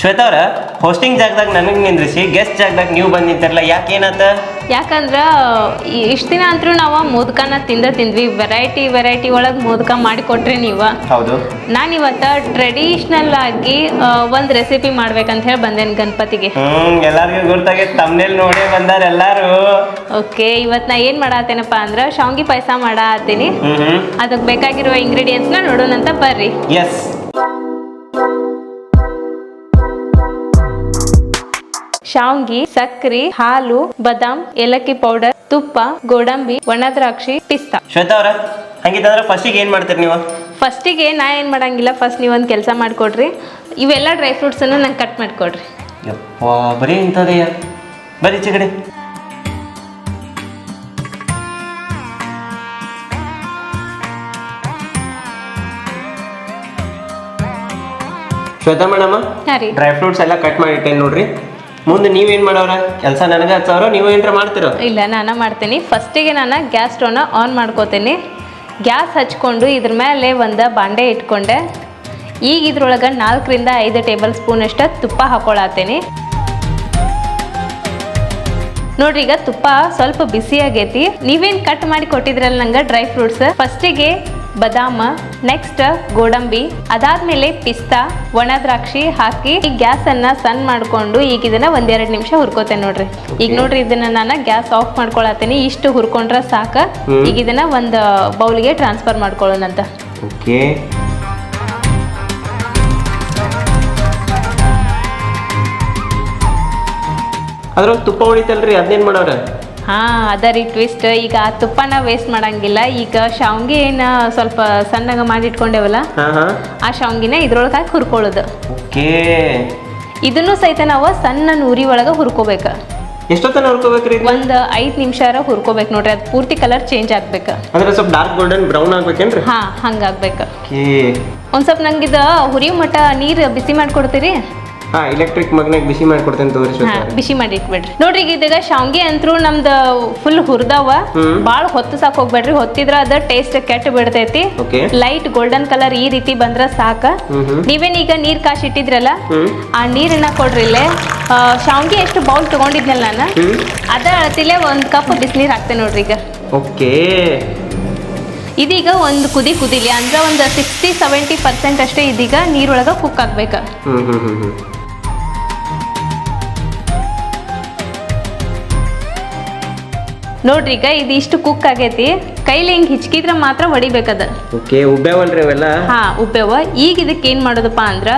ಶ್ವೇತಾ ಅವ್ರ ಹೋಸ್ಟಿಂಗ್ ಜಾಗದಾಗ ನನಗೆ ನಿಂದ್ರಿಸಿ ಗೆಸ್ಟ್ ಜಾಗದಾಗ ನೀವು ಬಂದು ನಿಂತಿರಲ್ಲ ಯಾಕೆ ಏನಾತ? ಯಾಕಂದ್ರ ಇಷ್ಟ ದಿನ ಅಂತೂ ನಾವು ಮೋದಕನ ತಿಂದ ತಿಂದ್ವಿ ವೆರೈಟಿ ವೆರೈಟಿ ಒಳಗೆ ಮೋದಕ ಮಾಡಿಕೊಟ್ರಿ ನೀವು. ಹೌದು. ನಾನು ಇವತ್ತ ಟ್ರೆಡಿಷನಲ್ ಆಗಿ ಒಂದು ರೆಸಿಪಿ ಮಾಡ್ಬೇಕಂತ ಹೇಳಿ ಬಂದೇನ್ ಗಣಪತಿಗೆ. ಹ್ಮ್ ಎಲ್ಲಾರ್ಗೂ ತಮ್ಮನೇಲಿ ನೋಡೇ ಬಂದಾರ ಎಲ್ಲಾರು. ಓಕೆ ಇವತ್ ನಾ ಏನು ಮಾಡತ್ತೇನಪ್ಪ ಅಂದ್ರೆ ಶಾವ್ಗಿ ಪಾಯಸ ಮಾಡತ್ತೀನಿ ಅದಕ್ಕೆ ಬೇಕಾಗಿರೋ ಅದಕ್ಕೆ ಬೇಕಾಗಿರುವ ಇಂಗ್ರೀಡಿಯೆಂಟ್ಸ್ನ ನೋಡೋಣಂತ ಬರ್ರಿ. ಎಸ್ ಶಾವ್ಗಿ ಸಕ್ಕರೆ ಹಾಲು ಬದಾಮ್ ಏಲಕ್ಕಿ ಪೌಡರ್ ತುಪ್ಪ ಗೋಡಂಬಿ ಒಣ ದ್ರಾಕ್ಷಿ ಪಿಸ್ತಾ. ಶ್ವೇತಾ ಅವ್ರ ಹಂಗಿತ್ತಂದ್ರೆ ಫಸ್ಟಿಗೆ ಏನು ಮಾಡ್ತೀರಿ ನೀವು? ಫಸ್ಟಿಗೆ ನಾ ಏನು ಮಾಡಂಗಿಲ್ಲ ಫಸ್ಟ್ ನೀವು ಒಂದು ಕೆಲಸ ಮಾಡಿಕೊಡ್ರಿ. ಇವೆಲ್ಲ ಡ್ರೈ ಫ್ರೂಟ್ಸನ್ನು ನಂಗೆ ಕಟ್ ಮಾಡ್ಕೊಡ್ರಿ. ಯಪ್ಪ ಬರೀ ಇಂಥದೇ ಬರೀ ಚಿಗಡೆ. ಶ್ವೇತಾ ಮೇಡಮ್ ಹಾಂ ರೀ. ಡ್ರೈ ಫ್ರೂಟ್ಸ್ ಎಲ್ಲ ಕಟ್ ಮಾಡಿಟ್ಟೇನೆ ನೋಡ್ರಿ. ಮುಂದೆ ನೀವೇನು ಮಾಡೋರ? ಕೆಲಸ ನನಗೆ ಹಚ್ಚವ್ರ ನೀವು ಏನ್ರ ಮಾಡ್ತಿರೋ? ಇಲ್ಲ, ನಾನು ಮಾಡ್ತೀನಿ. ಫಸ್ಟಿಗೆ ನಾನು ಗ್ಯಾಸ್ ಸ್ಟವ್ನ ಆನ್ ಮಾಡ್ಕೋತೀನಿ. ಗ್ಯಾಸ್ ಹಚ್ಕೊಂಡು ಇದ್ರ ಮೇಲೆ ಒಂದು ಬಾಂಡೆ ಇಟ್ಕೊಂಡೆ. ಈಗ ಇದ್ರೊಳಗೆ ನಾಲ್ಕರಿಂದ ಐದು ಟೇಬಲ್ ಸ್ಪೂನ್ ಅಷ್ಟು ತುಪ್ಪ ಹಾಕೊಳತ್ತೀನಿ ನೋಡ್ರಿ, ಈಗ ತುಪ್ಪ ಸ್ವಲ್ಪ ಬಿಸಿ ಆಗೈತಿ ನೀವೇನು ಕಟ್ ಮಾಡಿ ಕೊಟ್ಟಿದ್ರಲ್ಲ ನಂಗೆ ಡ್ರೈ ಫ್ರೂಟ್ಸ್ ಫಸ್ಟಿಗೆ ಬದಾಮ ನೆಕ್ಸ್ಟ್ ಗೋಡಂಬಿ ಅದಾದ್ಮೇಲೆ ಪಿಸ್ತಾ ಒಣ ದ್ರಾಕ್ಷಿ ಹಾಕಿ ಈ ಗ್ಯಾಸ್ ಅನ್ನ ಸಣ್ಣ ಮಾಡ್ಕೊಂಡು ಈಗ ಇದನ್ನ ಒಂದೆರಡು ನಿಮಿಷ ಹುರ್ಕೋತೇನೆ ನೋಡ್ರಿ. ಈಗ ನೋಡ್ರಿ ಇದನ್ನ ನಾನು ಗ್ಯಾಸ್ ಆಫ್ ಮಾಡ್ಕೊಳತ್ತೀನಿ. ಇಷ್ಟು ಹುರ್ಕೊಂಡ್ರೆ ಸಾಕ. ಈಗ ಇದನ್ನ ಒಂದು ಬೌಲ್ಗೆ ಟ್ರಾನ್ಸ್ಫರ್ ಮಾಡ್ಕೊಳ್ಳೋಣಂತ ಓಕೆ ಅದ್ರೊಳಗೆ ತುಪ್ಪ ಹೊಡಿತಲ್ರಿ ಅದನ್ನೇನು ಮಾಡೋರ ಹಾ ಅದ ರೀ ಟ್ವಿಸ್ಟ್ ಈಗ ತುಪ್ಪನ ವೇಸ್ಟ್ ಮಾಡಂಗಿಲ್ಲ. ಈಗ ಶಾವ್ಗಿ ಏನ ಸ್ವಲ್ಪ ಸಣ್ಣಗ ಮಾಡಿ ಇಟ್ಕೊಂಡೇವಲ್ಲ ಹಾಂ ಹಾಂ. ಆ ಶಾವ್ಗಿನ ಇದ್ರೊಳಗ ಹಾಕಿ ಹುರ್ಕೊಳ್ಳೋದು. ಓಕೆ. ಇದನ್ನು ಸಹಿತ ನಾವು ಸಣ್ಣ ನೂರಿ ಒಳಗ ಹುರ್ಕೋಬೇಕು. ಎಷ್ಟೊತ್ತನ ಹುರ್ಕೋಬೇಕ್ರಿ ಒಂದ್ ಐದು ನಿಮಿಷ ಹುರ್ಕೋಬೇಕು ನೋಡ್ರಿ. ಅದು ಪೂರ್ತಿ ಕಲರ್ ಚೇಂಜ್ ಆಗ್ಬೇಕು. ಅಂದ್ರೆ ಸ್ವಲ್ಪ ಡಾರ್ಕ್ ಗೋಲ್ಡನ್ ಬ್ರೌನ್ ಆಗ್ಬೇಕೇನ್ರಿ? ಹಾ ಹಂಗಾಗ್ಬೇಕು. ಒಂದ್ ಸ್ವಲ್ಪ ನಂಗಿದ ಹುರಿಯೋ ಮಟ್ಟ ನೀರ್ ಬಿಸಿ ಮಾಡ್ಕೊಡ್ತೀರಿ? ಹಾ ಇಲೆಕ್ಟ್ರಿಕ್ ಮಗ್ನಾಗ ಬಿಸಿ ಮಾಡ್ಕೊಡ್ತೇನೆ ಕೊಡ್ತೇನೆ ಹಾ ಬಿಸಿ ಮಾಡಿ ಇಟ್ಬಿಡ್ರಿ. ನೋಡ್ರಿ ಈಗ ಇದಾಗ ಶಾವ್ಗಿ ಅಂತೂ ನಮ್ದು ಫುಲ್ ಹುರ್ದಾವ. ಬಾಳ ಹೊತ್ತು ಸಾಕ್ ಹೋಗ್ಬೇಡ್ರಿ. ಹೊತ್ತಿದ್ರ ಅದ ಟೇಸ್ಟ್ ಕೆಟ್ಟ ಬಿಡ್ತೈತಿ. ಲೈಟ್ ಗೋಲ್ಡನ್ ಕಲರ್ ಈ ರೀತಿ ಬಂದ್ರ ಸಾಕ. ನೀವೇನ್ ಈಗ ನೀರ್ ಕಾಶ್ ಇಟ್ಟಿದ್ರಲ್ಲ? ಆ ನೀರನ್ನ ಕೊಡ್ರಿ ಇಲ್ಲೇ. ಆ, ಶಾವ್ಗಿ ಎಷ್ಟು ಬೌಲ್ ತಗೊಂಡಿದ್ನಲ್ಲ ನಾನು? ಅದ ಅಳತಿಲೆ ಒಂದ್ ಕಪ್ ಬಿಸಿನೀರ್ ಹಾಕ್ತೇನೆ ನೋಡ್ರಿ ಈಗ. ಓಕೆ ಇದೀಗ ಒಂದು ಕುದಿ ಕುದಿಲಿ ಅಂದ್ರೆ ಒಂದು ಸಿಕ್ಸ್ಟಿ ಸೆವೆಂಟಿ ಪರ್ಸೆಂಟ್ ಅಷ್ಟೇ ಇದೀಗ ನೀರೊಳಗೆ ಕುಕ್ ಆಗ್ಬೇಕು. ಹ್ಮ್ ಹ್ಮ್ ಹ್ಮ್ ಹ್ಮ್ ನೋಡ್ರಿ ಈಗ ಇದು ಇಷ್ಟು ಕುಕ್ ಆಗೈತಿ. ಕೈಲಿ ಹಿಂಗ್ ಹಿಚ್ಕಿದ್ರೆ ಮಾತ್ರ ಹೊಡಿಬೇಕದ. ಓಕೆ ಅವೆಲ್ಲ? ಹಾ ಉಬ್ಬೇವ. ಈಗ ಇದಕ್ಕೆ ಏನ್ ಮಾಡೋದಪ್ಪ ಅಂದ್ರ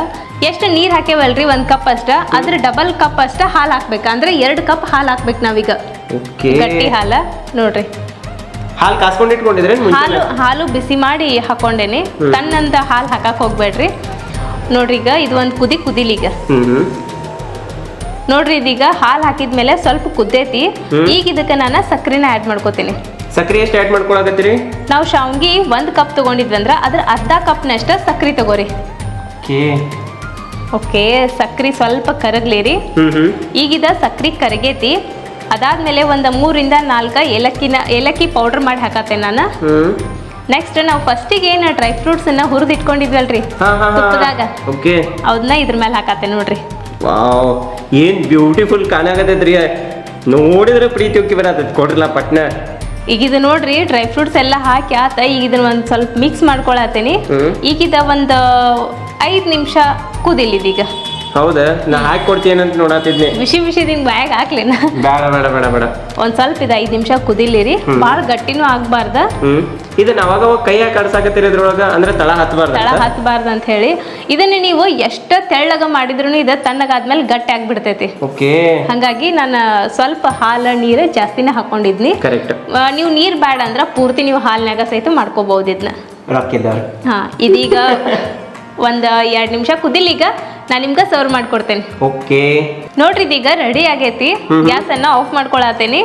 ಎಷ್ಟು ನೀರ್ ಹಾಕೇವಲ್ರಿ ಒಂದ್ ಕಪ್ ಅಷ್ಟ. ಅದ್ರ ಡಬಲ್ ಕಪ್ ಅಷ್ಟ ಹಾಲು ಹಾಕ್ಬೇಕ. ಅಂದ್ರೆ ಎರಡ್ ಕಪ್ ಹಾಲು ಹಾಕ್ಬೇಕು ನಾವೀಗ. ಓಕೆ. ಗಟ್ಟಿ ಹಾಲ. ನೋಡ್ರಿ. ಹಾಲು ಕಾಸ್ಕೊಂಡು ಇಟ್ಕೊಂಡಿದ್ರೆ ಹಾಲು ಹಾಲು ಬಿಸಿ ಮಾಡಿ ಹಾಕೊಂಡೇನಿ. ತನ್ನಂತ ಹಾಲು ಹಾಕಕ್ ಹೋಗ್ಬೇಡ್ರಿ. ನೋಡ್ರಿ ಈಗ ಇದು ಒಂದು ಕುದಿ ಕುದಿಲಿ ಈಗ. ನೋಡ್ರಿ ಇದೀಗ ಹಾಲು ಹಾಕಿದ್ಮೇಲೆ ಸ್ವಲ್ಪ ಕುದ್ದೈತಿ. ಈಗ ಇದಕ್ಕೆ ನಾನು ಸಕ್ಕರೆನ ಆ್ಯಡ್ ಮಾಡ್ಕೋತೀನಿ. ಸಕ್ಕರೆ ಎಷ್ಟು ಆ್ಯಡ್ ಮಾಡ್ಕೊಳಕತ್ತೀರಿ? ನಾವು ಶಾವ್ಗಿ ಒಂದು ಕಪ್ ತೊಗೊಂಡಿದ್ವಂದ್ರೆ ಅದ್ರ ಅರ್ಧ ಕಪ್ನಷ್ಟ ಸಕ್ಕರೆ ತಗೋರಿ. ಓಕೆ. ಸಕ್ಕರೆ ಸ್ವಲ್ಪ ಕರಗ್ಲಿರಿ. ಈಗಿದ ಸಕ್ಕರೆ ಕರಗೈತಿ. ಅದಾದ್ಮೇಲೆ ಒಂದು ಮೂರಿಂದ ನಾಲ್ಕು ಏಲಕ್ಕಿನ ಏಲಕ್ಕಿ ಪೌಡರ್ ಮಾಡಿ ಹಾಕತ್ತೆ ನಾನು. ನೆಕ್ಸ್ಟ್ ನಾವು ಫಸ್ಟಿಗೆ ಏನು ಡ್ರೈ ಫ್ರೂಟ್ಸ್ ಅನ್ನು ಹುರಿದಿಟ್ಕೊಂಡಿದ್ವಲ್ರಿ ತುಪ್ಪದಾಗ. ಅದನ್ನ ಇದ್ರ ಮೇಲೆ ಹಾಕತ್ತೆ ನೋಡ್ರಿ. ವಾವ್ ಏನ್ ಬ್ಯೂಟಿಫುಲ್ ಕಾಣಾಕತೈತ್ರಿ ನೋಡಿದ್ರೆ ಪ್ರೀತಿ ಉಕ್ಕಿ ಬರತೈತಿ ಕೊಡ್ರಲ್ಲ ಪಟ್ನ. ಈಗ ಇದು ನೋಡ್ರಿ ಡ್ರೈ ಫ್ರೂಟ್ಸ್ ಎಲ್ಲ ಹಾಕಿ ಆತ ಈಗ ಇದನ್ನ ಒಂದ್ ಸ್ವಲ್ಪ ಮಿಕ್ಸ್ ಮಾಡ್ಕೊಳತೇನಿ ಈಗಿದ ಒಂದು ಐದು ನಿಮಿಷ ಕುದಿಲಿದೀಗ. ಹೌದಾ? ನಾ ಹಾಕಿ ಅಂತ ನೋಡತ್ತಿದ್ನಿ ಬಿಸಿ ಬಿಸಿ ಹಿಂಗೆ ಬಾಯಾಗ ಹಾಕ್ಲಿನ? ಬೇಡ ಬೇಡ ಬೇಡ ಬೇಡ. ಒಂದ್ ಸ್ವಲ್ಪ ಇದು ಐದ್ ನಿಮಿಷ ಕುದಿಲಿರಿ. ಬಾಳ ಗಟ್ಟಿನೂ ಆಗ್ಬಾರ್ದ. ಇದನ್ನ ಅವಾಗ ಅವಾಗ ಕೈ ಹಾಕಿ ಕಡ್ಸಾಕತ್ತೀರಿ ಇದ್ರೊಳಗ? ಅಂದ್ರೆ ತಳ ಹತ್ಬಾರ್ದು ತಳ ಹತ್ಬಾರ್ದು ಅಂತ ಹೇಳಿ. ಇದನ್ನ ನೀವು ಎಷ್ಟ ತೆಳ್ಳಗ ಮಾಡಿದ್ರು ಇದ ತಣ್ಣಗಾದ್ಮೇಲೆ ಗಟ್ಟಿ ಆಗ್ಬಿಡ್ತೈತಿ. ಓಕೆ. ಹಾಗಾಗಿ ನಾನು ಸ್ವಲ್ಪ ಹಾಲ ನೀರ ಜಾಸ್ತಿನೇ ಹಾಕೊಂಡಿದ್ನಿ. ಕರೆಕ್ಟ್. ನೀವು ನೀರ್ ಬೇಡ ಅಂದ್ರ ಪೂರ್ತಿ ನೀವು ಹಾಲ್ನಾಗ ಸಹಿತ ಮಾಡ್ಕೋಬಹುದು ಇದನ್ನ ಹಾ ಇದೀಗ ಒಂದ್ ಎರಡ್ ನಿಮಿಷ ಕುದಿಲಿ ಈಗ. ನಾನು ನಿಮ್ಗೆ ಸರ್ವ್ ಮಾಡ್ಕೊಡ್ತೇನೆ. ಓಕೆ ನೋಡ್ರಿ ಇದೀಗ ರೆಡಿ ಆಗೈತಿ. ಗ್ಯಾಸ್ ಅನ್ನ ಆಫ್ ಮಾಡ್ಕೊಳತೇನಿ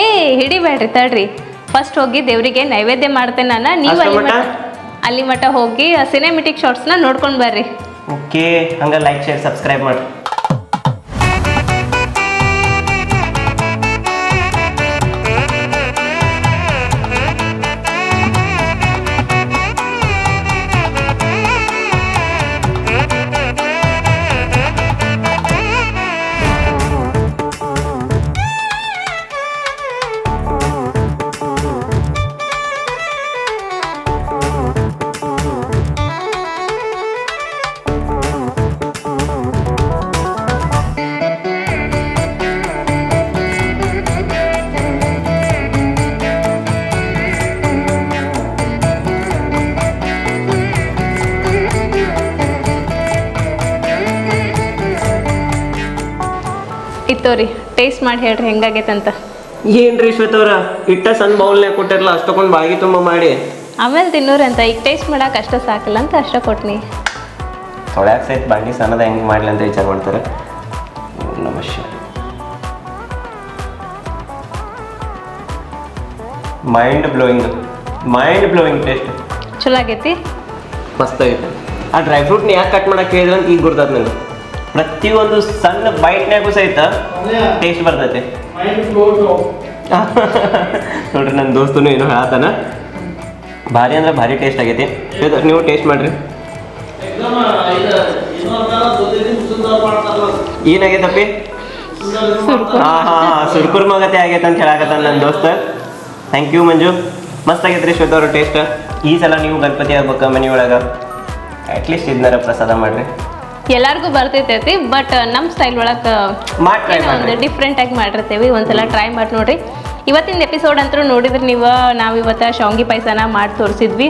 ಏ ಹಿಡಿಬೇಡ್ರಿ ತಡ್ರಿ. ಫಸ್ಟ್ ಹೋಗಿ ದೇವರಿಗೆ ನೈವೇದ್ಯ ಮಾಡ್ತೇನೆ ನಾನು. ನೀವು ಅಲ್ಲಿ ಅಲ್ಲಿ ಮಠ ಹೋಗಿ ಸಿನಿಮೆಟಿಕ್ ಶಾರ್ಟ್ಸ್ನ ನೋಡ್ಕೊಂಡು ಬರ್ರಿ. ಓಕೆ ಹಂಗ ಲೈಕ್ ಶೇರ್ ಸಬ್ಸ್ಕ್ರೈಬ್ ಮಾಡ್ರಿ. ತೋರಿ ಟೇಸ್ಟ್ ಮಾಡಿ ಹೇಳ್ರಿ ಅಂತ ಏನ್ರಿ ಶ್ವೇತವ್ರ? ಇಟ್ಟ ಸಣ್ಣ ಬೌಲ್ನ್ಯಾಗ ಕೊಟ್ಟಿರಲ್ಲ ಅಷ್ಟೊಂದು ಬಾಗಿ ತುಂಬ ಮಾಡಿ. ಆಮೇಲೆ ತಿನ್ನೋರಿ ಅಂತ ಈಗ ಟೇಸ್ಟ್ ಮಾಡಕ್ಕೆ ಅಷ್ಟ ಸಾಕಿಲ್ಲ ಅಂತ ಅಷ್ಟ ಕೊಟ್ನಿ. ತೊಳ್ಯಾಕ ಸಹಿತ ಬಾಗಿ ಸಣ್ಣದ ಹೆಂಗೆ ಮಾಡ್ಲಿ ಅಂತ ವಿಚಾರ ಮಾಡ್ತಾರೆ. ನಮಸ್ಕಾರ mind blowing mind blowing taste ಚಲೋ ಆಗೈತಿ? ಮಸ್ತ್ ಆಗೈತೆ. ಆ ಡ್ರೈ ಫ್ರೂಟ್ನ ಯಾಕೆ ಕಟ್ ಮಾಡಕ್ಕೆ ಹೇಳಿದ್ರೆ ಅಂತ ಈಗ ಗುರ್ತದ ನನಗೆ ಪ್ರತಿಯೊಂದು ಸಣ್ಣ ಬೈಟ್ನ್ಯಾಗು ಸಹಿತ ಟೇಸ್ಟ್ ಬರ್ತೈತೆ. ನೋಡ್ರಿ ನನ್ನ ದೋಸ್ತನು ಏನೋ ಹೇಳತ್ತಾನ ಭಾರಿ ಅಂದ್ರೆ ಭಾರಿ ಟೇಸ್ಟ್ ಆಗೈತಿ. ನೀವು ಟೇಸ್ಟ್ ಮಾಡ್ರಿ. ಏನಾಗೈತಪ್ಪಿ? ಹಾ ಹಾ ಹಾ ಸುರ್ಕುರ್ ಮಗತೆ ಆಗೈತೆ ಅಂತ ಹೇಳಕತ್ತಾನ ನನ್ನ ದೋಸ್ತ. Thank you Manju. ಮಸ್ತ್ ಆಗೈತ್ರಿ ಶ್ವೇತ ಅವರು ಟೇಸ್ಟ್ ಈ ಸಲ ನೀವು ಗಣಪತಿ ಆಗ್ಬೇಕು ಮನೆ ಒಳಗೆ ಅಟ್ಲೀಸ್ಟ್ ಇದನ್ನಾರ ಪ್ರಸಾದ ಮಾಡ್ರಿ. ಎಲ್ಲಾರ್ಗೂ ಬರ್ತೈತೈತಿ ಬಟ್ ನಮ್ಮ ಸ್ಟೈಲ್ ಒಳಗೆ ಒಂದು ಡಿಫ್ರೆಂಟ್ ಆಗಿ ಮಾಡಿರ್ತೇವೆ. ಒಂದ್ಸಲ ಟ್ರೈ ಮಾಡಿ ನೋಡ್ರಿ. ಇವತ್ತಿನ ಎಪಿಸೋಡ್ ಅಂತೂ ನೋಡಿದ್ರೆ ನೀವು ನಾವು ಇವತ್ತು ಶಾವ್ಗಿ ಪಾಯಸನ ಮಾಡಿ ತೋರಿಸಿದ್ವಿ.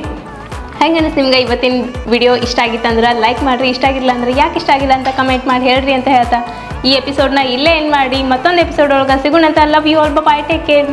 ಹೆಂಗೆ ಅನಿಸ್ ನಿಮ್ಗೆ ಇವತ್ತಿನ ವಿಡಿಯೋ ಇಷ್ಟ ಆಗಿತ್ತಂದ್ರೆ ಲೈಕ್ ಮಾಡಿರಿ. ಇಷ್ಟ ಆಗಿಲ್ಲ ಅಂದ್ರೆ ಯಾಕೆ ಇಷ್ಟ ಆಗಿಲ್ಲ ಅಂತ ಕಮೆಂಟ್ ಮಾಡಿ ಹೇಳ್ರಿ ಅಂತ ಹೇಳ್ತಾ. ಈ ಎಪಿಸೋಡ್ನ ಇಲ್ಲೇ ಏನು ಮಾಡಿ. ಮತ್ತೊಂದು ಎಪಿಸೋಡ್ ಒಳಗೆ ಸಿಗೋಣ ಅಂತ love you all bye take care